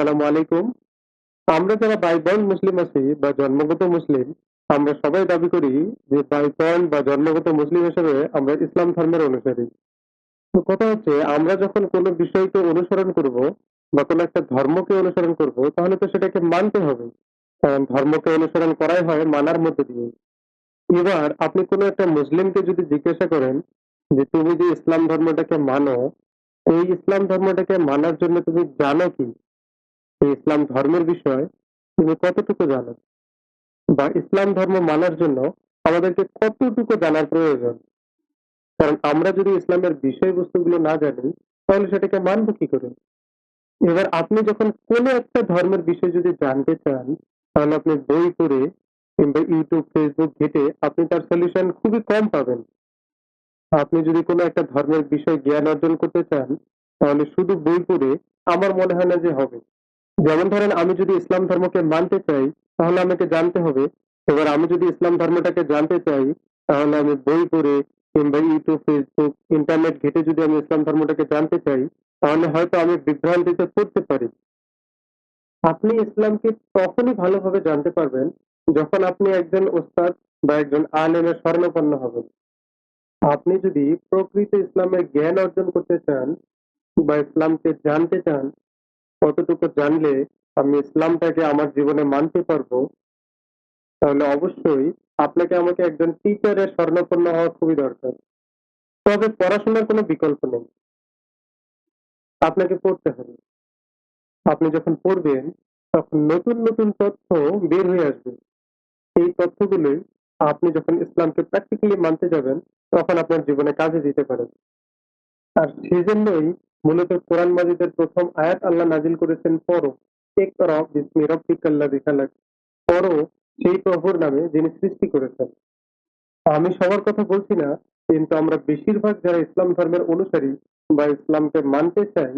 আসসালামু আলাইকুম। আমরা যারা বাইবর্ন মুসলিম আছি বা জন্মগত মুসলিম, আমরা সবাই দাবি করি যে বাইবর্ন বা জন্মগত মুসলিম হিসেবে আমরা ইসলাম ধর্মের অনুসারী। তো কথা হচ্ছে, আমরা যখন কোনো বিষয়কে অনুসরণ করব বা কোনো একটা ধর্মকে অনুসরণ করব, তাহলে তো সেটাকে মানতে হবে। কারণ ধর্মকে অনুসরণ করাই হয় মানার মধ্যে দিয়ে। এবার আপনি কোনো একটা মুসলিমকে যদি জিজ্ঞাসা করেন যে তুমি যে ইসলাম ধর্মটাকে মানো, এই ইসলাম ধর্মটাকে মানার জন্য তুমি জানো কি? ইসলাম ধর্মের বিষয় তুমি কতটুকু জানো? বা ইসলাম ধর্ম মানার জন্য আমাদেরকে কতটুকু জানার প্রয়োজন? কারণ আমরা যদি ইসলামের বিষয়বস্তুগুলো না জানি, তাহলে সেটাকে মানবো কি করে? এবার আপনি যখন কোনো একটা ধর্মের বিষয় যদি জানতে চান, তাহলে আপনি বই পড়ে কিংবা ইউটিউব, ফেসবুক ঘেটে আপনি তার সলিউশন খুবই কম পাবেন। আপনি যদি কোনো একটা ধর্মের বিষয় জ্ঞান অর্জন করতে চান, তাহলে শুধু বই পড়ে আমার মনে হয় না যে হবে। যেমন ধরেন আমি যদি ইসলাম ধর্মকে মানতে চাই, তাহলে আমাকে জানতে হবে। এবার আমি যদি ইসলাম ধর্মটাকে জানতে চাই, তাহলে আমি বই পড়ে কিংবা ইউটিউব, ফেসবুক, ইন্টারনেট ঘেটে যদি আমি ইসলাম ধর্মটাকে জানতে চাই, তাহলে হয়তো আমি বিভ্রান্তিতে পড়তে পারি। আপনি ইসলামকে তখনই ভালোভাবে জানতে পারবেন যখন আপনি একজন ওস্তাদ বা একজন আলেমের স্বর্ণপন্ন হবেন। আপনি যদি প্রকৃত ইসলামের জ্ঞান অর্জন করতে চান বা ইসলামকে জানতে চান কতটুকু জানলে আমি ইসলামটাকে আমার জীবনে মানতে পারব? তাহলে অবশ্যই আপনাকে আমাকে একজন টিচারের স্বর্ণপন্ন হওয়া খুবই দরকার। তবে পড়াশোনার কোনো বিকল্প নেই। আপনাকে পড়তে হবে। আপনি যখন পড়বেন, তখন নতুন নতুন তথ্য বের হয়ে আসবে। এই তথ্যগুলোই আপনি যখন ইসলামকে প্র্যাকটিক্যালি মানতে যাবেন, তখন আপনার জীবনে কাজে দিতে পারেন। আর সেজন্যই মূলত কোরআন মাজিদের প্রথম আয়াত আল্লাহ নাজিল করেছেন, পরো। এক রব বিসমি রব্বিকাল্লা বিখালাক পরো সেই প্রভুর নামে যিনি সৃষ্টি করেছেন। আমি সবার কথা বলছি না, কিন্তু আমরা বেশিরভাগ যারা ইসলাম ধর্মের অনুসারী বা ইসলামকে মানতে চাই,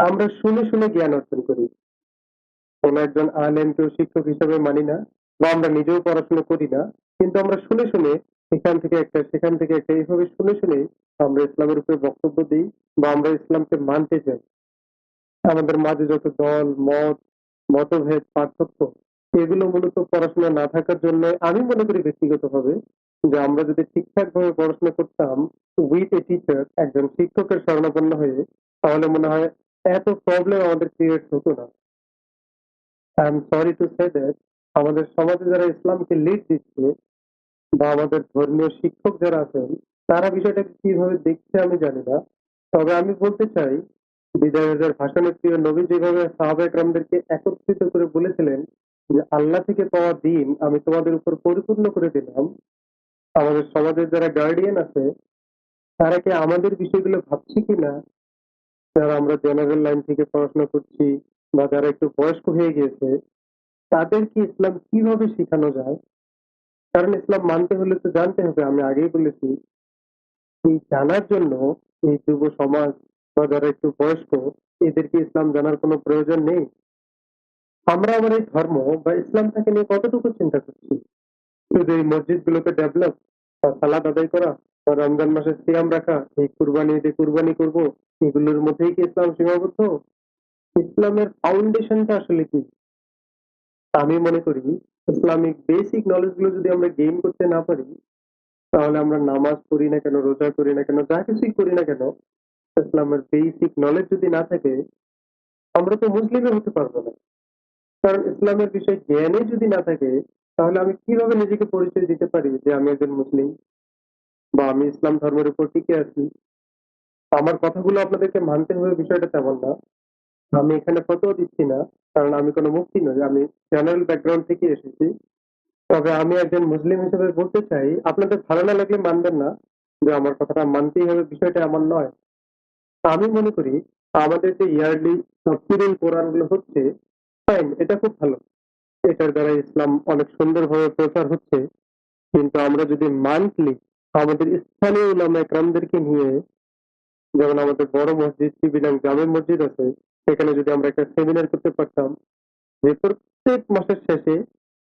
আমরা শুনে শুনে জ্ঞান অর্জন করি। কোন একজন আলেমকেও শিক্ষক হিসেবে মানি না, বা আমরা নিজেও পড়াশোনা করি না, কিন্তু আমরা শুনে শুনে এখান থেকে একটা, সেখান থেকে একটা। এইভাবে শুনে শুনে আমরা ইসলামের উপরে বক্তব্য দিই বা আমরা ইসলামকে মানতে চাই। আমাদের মাঝে যত দল, মত, মতভেদ, পার্থক্য, এগুলো মূলত পড়াশোনা না থাকার জন্য আমি মনে করি ব্যক্তিগতভাবে যে আমরা যদি ঠিকঠাক ভাবে পড়াশোনা করতাম উইথ এ টিচার একজন শিক্ষকের স্বর্ণাপন্ন হয়ে, তাহলে মনে হয় এত প্রবলেম আমাদের ক্রিয়েট হতো না। I am sorry to say that আমাদের সমাজে যারা ইসলামকে লিড দিচ্ছে বা আমাদের ধর্মীয় শিক্ষক যারা আছেন, তারা বিষয়টাকে কীভাবে দেখছে আমি জানি না। তবে আমি বলতে চাই বিদায়ের ভাষণে প্রিয় নবী যেভাবে সাহাবা একরামদেরকে একত্রিত করে বলেছিলেন যে আল্লাহ থেকে পাওয়া দিন আমি তোমাদের উপর পরিপূর্ণ করে দিলাম, আমাদের সমাজের যারা গার্ডিয়ান আছে, তারা কি আমাদের বিষয়গুলো ভাবছে কিনা? যারা আমরা জেনারেল লাইন থেকে পড়াশোনা করছি বা যারা একটু বয়স্ক হয়ে গিয়েছে তাদের কি ইসলাম কীভাবে শেখানো যায়? কারণ ইসলাম মানতে হলে তো জানতে হবে, আমি আগেই বলেছি। এই জানার জন্য এই যুব সমাজ বা যারা একটু বয়স্ক, এদেরকে ইসলাম জানার কোনো প্রয়োজন নেই। আমরা আমার এই ধর্ম বা ইসলামটাকে নিয়ে কতটুকু চিন্তা করছি? শুধু এই মসজিদ গুলোকে ডেভেলপ বা সালাদ আদায় করা বা রমজান মাসে সিয়াম রাখা, এই কুরবানি ঈদে কুরবানি করব, এগুলোর মধ্যেই কি ইসলাম সীমাবদ্ধ? ইসলামের ফাউন্ডেশনটা আসলে কি? আমি মনে করি ইসলামিক বেসিক নলেজগুলো যদি আমরা গেইন করতে না পারি, তাহলে আমরা নামাজ পড়ি না কেন, রোজা করি না কেন, যা কিছুই করি না কেন ইসলামের বেসিক নলেজ যদি না থাকে, আমরা তো মুসলিমে হতে পারব না। কারণ ইসলামের বিষয়ে জ্ঞানই যদি না থাকে, তাহলে আমি কীভাবে নিজেকে পরিচয় দিতে পারি যে আমি একজন মুসলিম? বা আমি ইসলাম ধর্মের উপর টিকে আছি? আমার কথাগুলো আপনাদেরকে মানতে হবে, বিষয়টা তেমন না। আমি এখানে ফটো দিচ্ছি না, কারণ আমি কোনো মুক্তি নই, আমি জেনারেল ব্যাকগ্রাউন্ড থেকে এসেছি। তবে আমি একজন মুসলিম হিসেবে বলতে চাই, আপনাদের ভালো না লাগলে মানবেন না যে আমার কথাটা মানতেই হবে, বিষয়টা আমার নয়। আমি মনে করি, আমাদের যে ইয়ারলি তফসিরুল কোরআনগুলো হচ্ছে ফাইন এটা খুব ভালো। এটার দ্বারা ইসলাম অনেক সুন্দরভাবে প্রচার হচ্ছে। কিন্তু আমরা যদি মান্থলি আমাদের স্থানীয় উলামা একরামদেরকে নিয়ে, যেমন আমাদের বড় মসজিদ সিবিলাং জামে মসজিদ আছে সেখানে যদি আমরা একটা সেমিনার করতে পারতাম, যে প্রত্যেক মাসের শেষে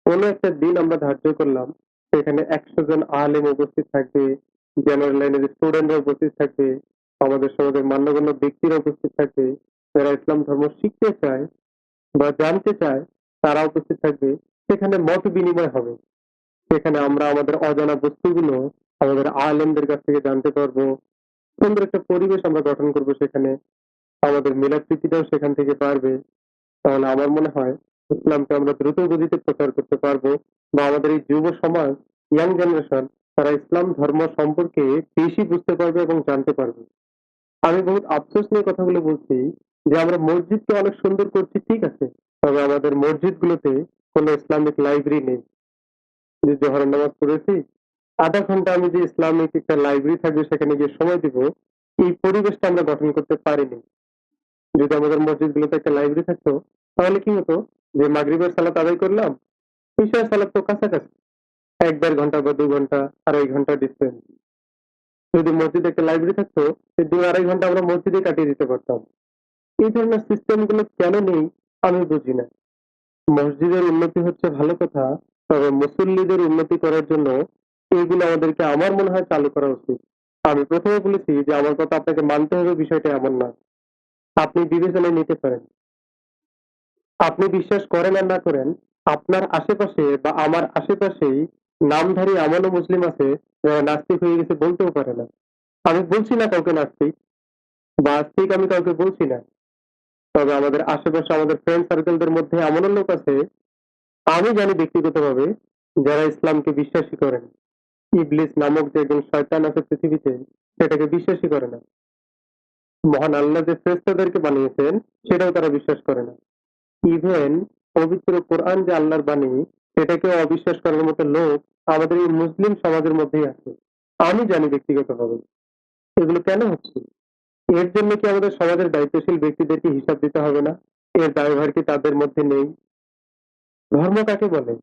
কোনো একটা দিন আমরা ধার্য করলাম, সেখানে একশো জন আলেম উপস্থিত থাকবে জেনারেল লাইনের স্টুডেন্টরা উপস্থিত থাকবে, আমাদের সমাজের মান্যগণ্য ব্যক্তিরা উপস্থিত থাকবে, যারা ইসলাম ধর্ম শিখতে চায় বা জানতে চায়, তারা উপস্থিত থাকবে, সেখানে মত বিনিময় হবে। সেখানে আমরা আমাদের অজানা বস্তুগুলো, আমাদের আলেমদের কাছ থেকে জানতে পারব, সুন্দর একটা পরিবেশ আমরা গঠন করব সেখানে। আমাদের মিলাপ্রীতিটাও সেখান থেকে পারবে তাহলে আমার মনে হয় ইসলামকে আমরা দ্রুত গতিতে প্রচার করতে পারব বা আমাদের এই যুব সমাজ ইয়াং জেনারেশন তারা ইসলাম ধর্ম সম্পর্কে বেশি বুঝতে পারবে এবং জানতে পারবে। আমি বহুত আফসোস নিয়ে কথাগুলো বলছি যে আমরা মসজিদকে অনেক সুন্দর করছি, ঠিক আছে, তবে আমাদের মসজিদগুলোতে কোনো ইসলামিক লাইব্রেরি নেই। যে জোহরের নামাজ পড়েছি, আধা ঘণ্টা আমি যে ইসলামিক একটা লাইব্রেরি থাকবে সেখানে গিয়ে সময় দিব, এই পরিবেশটা আমরা গঠন করতে পারিনি। যদি আমাদের মসজিদগুলোতে একটা লাইব্রেরি থাকতো, তাহলে কি হতো? যে মাগরিবের সালাত আদায় করলাম ইশার সালাত তো কাছাকাছি। এক দেড় ঘণ্টা বা দু ঘণ্টা, আড়াই ঘণ্টা ডিস্টেন্স যদি মসজিদে একটা লাইব্রেরি থাকতো সেই দু আড়াই ঘণ্টা আমরা মসজিদে কাটিয়ে দিতে পারতাম। এই ধরনের সিস্টেমগুলো কেন নেই, আমি বুঝি না। মসজিদের উন্নতি হচ্ছে ভালো কথা, তবে মুসল্লিদের উন্নতি করার জন্য এইগুলো আমাদেরকে, আমার মনে হয়, চালু করা উচিত। আমি প্রথমে বলেছি যে, আমার কথা আপনাকে মানতে হবে, বিষয়টা এমন না। আপনি বিবেচনায় নিতে পারেন। আপনি বিশ্বাস করেন আর না করেন, আপনার আশেপাশে বা আমার আশেপাশেই নামধারী এমনও মুসলিম আছে, যারা নাস্তিক হয়ে গেছে বলতেও পারে না। আমি বলছি না কাউকে নাস্তিক, বা আস্তিক আমি কাউকে বলছি না। তবে আমাদের আশেপাশে আমাদের ফ্রেন্ড সার্কেলদের মধ্যে এমনও লোক আছে, আমি জানি ব্যক্তিগতভাবে, যারা ইসলামকে বিশ্বাসী করেন। ইবলিস নামক যে একজন শয়তান আছে পৃথিবীতে, সেটাকে বিশ্বাসী করে না। মহান আল্লাহ যে শ্রেষ্ঠদেরকে বানিয়েছেন, সেটাও তারা বিশ্বাস করে না। ইভেন পবিত্র কোরআন যে আল্লাহর বাণী, সেটাকেও অবিশ্বাস করার মতো লোক আমাদের এই মুসলিম সমাজের মধ্যেই আছে। আমি জানি ব্যক্তিগতভাবে। এগুলো কেন হচ্ছে? এর জন্য কি আমাদের সমাজের দায়িত্বশীল ব্যক্তিদেরকে হিসাব দিতে হবে না? এর দায়ভার কি তাদের মধ্যে নেই? ধর্ম কাকে বলে?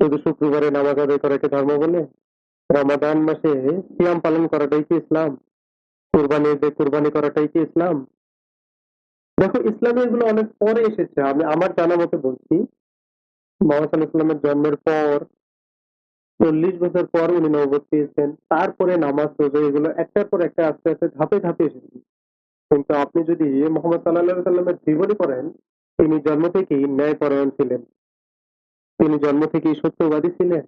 শুধু শুক্রবারে নামাজ আদায় করাকে ধর্ম বলে? রমাদান মাসে সিয়াম পালন করাটাই কি ইসলাম? কোরবানি ঈদে কোরবানি করাটাই কি ইসলাম? দেখো, ইসলামে এগুলো অনেক পরে এসেছে। আমি আমার জানা মতে বলছি, মোহাম্মদ ইসলামের জন্মের পর, চল্লিশ বছর পর উনি নবত পেয়েছেন। তারপরে নামাজ, রোজা এগুলো একটার পর একটা আস্তে আস্তে ধাপে ধাপে এসেছে। কিন্তু আপনি যদি মোহাম্মদ সাল্লাহ সাল্লামের জীবনী পড়েন, তিনি জন্ম থেকেই ন্যায় পরায়ণ ছিলেন। তিনি জন্ম থেকেই সত্যবাদী ছিলেন।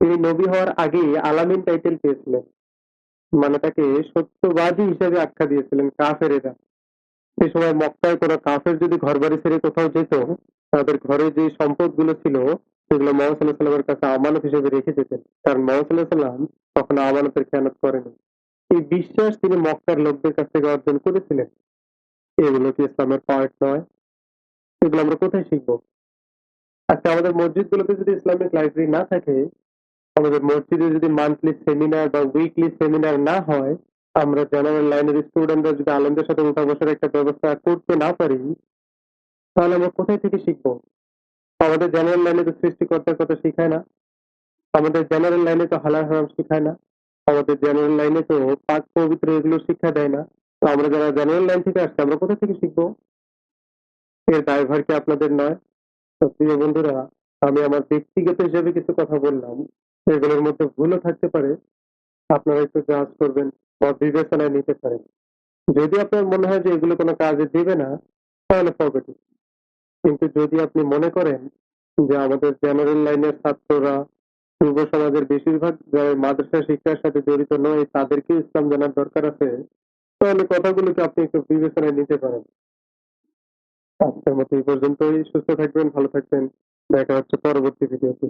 তিনি নবী হওয়ার আগেই আলামিন টাইটেল পেয়েছিলেন। মানে তাকে সত্যবাদী হিসেবে আখ্যা দিয়েছিলেন কাফেরেরা। সে সময় মক্কায় কোনো কাফের যদি ঘর বাড়ি ছেড়ে কোথাও যেত, তাদের ঘরে যে সম্পদগুলো ছিল, সেগুলো মোহাম্মদ সাল্লামের কাছে আমানত হিসেবে রেখে যেতেন। কারণ মোহাম্মদ সাল্লাহ সাল্লাম আমানতের খেয়ানত করেনি এই বিশ্বাস তিনি মক্কার লোকদের কাছ থেকে অর্জন করেছিলেন। এগুলো কি ইসলামের পার্ট নয়? এগুলো আমরা কোথায় শিখব? আচ্ছা আমাদের মসজিদ গুলোতে যদি ইসলামিক লাইব্রেরি না থাকে আমাদের মসজিদে যদি মান্থলি সেমিনার বা উইকলি সেমিনার না হয়, আমরা জেনারেল লাইনের স্টুডেন্টরা যদি আলমদের সাথে উঠা বসার একটা ব্যবস্থা করতে না পারি, তাহলে আমরা কোথায় থেকে শিখব? আমাদের জেনারেল লাইনে তো সৃষ্টিকর্তার কথা শিখায় না। আমাদের জেনারেল লাইনে তো হালাল হারাম শিখায় না। আমাদের জেনারেল লাইনে তো পাক পবিত্র এগুলো শিক্ষা দেয় না। তো আমরা যারা জেনারেল লাইন থেকে আসছি, আমরা কোথা থেকে শিখব? এর ড্রাইভার কি আপনাদের নয়? তো প্রিয় বন্ধুরা, আমি আমার ব্যক্তিগত হিসেবে কিছু কথা বললাম। এগুলোর মধ্যে ভুলও থাকতে পারে। আপনারা একটু জাজ করবেন বা বিবেচনায় নিতে পারেন। যদি আপনার মনে হয় যে এগুলো কোনো কাজে দেবে না, তাহলে পকেটে কিন্তু যদি আপনি মনে করেন যে আমাদের জেনারেল লাইনের ছাত্ররা, যুব সমাজের বেশিরভাগ যারা মাদ্রাসা শিক্ষার সাথে জড়িত নয় তাদেরকে ইসলাম জানার দরকার আছে, তাহলে কথাগুলোকে আপনি একটু বিবেচনায় নিতে পারেন। আজকের মতো এই পর্যন্তই। সুস্থ থাকবেন, ভালো থাকবেন। দেখা হচ্ছে পরবর্তী ভিডিওতে।